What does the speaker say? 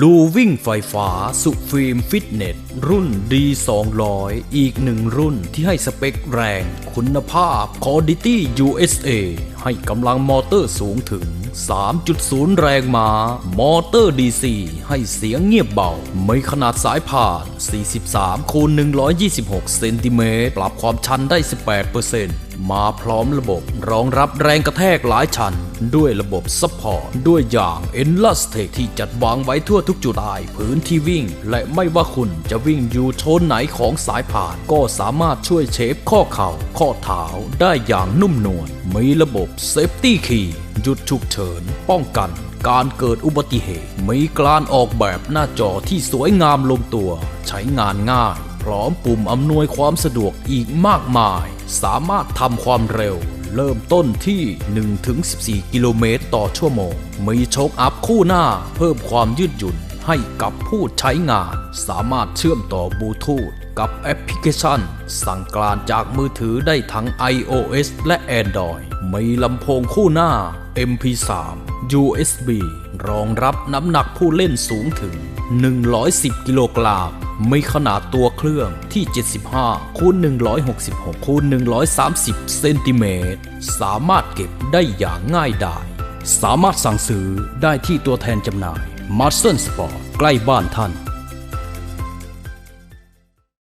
ลูวิ่งไฟฟ้าสุฟิล์มฟิตเนส รุ่น D200 อีกหนึ่งรุ่นที่ให้สเปคแรง คุณภาพคอดิตี้ USA ให้กำลังมอเตอร์สูงถึง 3.0 แรงม้า มอเตอร์ DC ให้เสียงเงียบเบา ไม่ขนาดสายผ่าน 43คูณ126 เซนติเมตร ปรับความชันได้ 18%มาพร้อมระบบรองรับแรงกระแทกหลายชั้น ด้วยระบบซัพพอร์ต ด้วยอย่าง e n l a s t e c ที่จัดวางไว้ทั่วทุกจุดใต้พื้นที่วิ่ง และไม่ว่าคุณจะวิ่งอยู่โซนไหนของสายผ่าน ก็สามารถช่วยเชฟข้อเข่า ข้อเท้าได้อย่างนุ่มนวลมีระบบ Safety Key หยุดฉุกเฉิน ป้องกัน การเกิดอุบัติเหตุ มีการออกแบบหน้าจอที่สวยงามลงตัว ใช้งานง่าย พร้อมปุ่มอำนวยความสะดวกอีกมากมาย สามารถทำความเร็ว เริ่มต้นที่ 1-14 กิโลเมตรต่อชั่วโมง มีโชคอัพคู่หน้า เพิ่มความยืดหยุ่น ให้กับผู้ใช้งาน สามารถเชื่อมต่อบลูทูธกับแอปพลิเคชัน สั่งการจากมือถือได้ทั้ง iOS และ Android มีลำโพงคู่หน้า MP3 USB รองรับน้ำหนักผู้เล่นสูงถึง 110 กิโลกรัมมีขนาดตัวเครื่องที่ 75คูณ166คูณ130 เซนติเมตร สามารถเก็บได้อย่างง่ายดาย สามารถสั่งซื้อได้ที่ตัวแทนจำหน่าย m a r s e l Sport ล้บ้านท่าน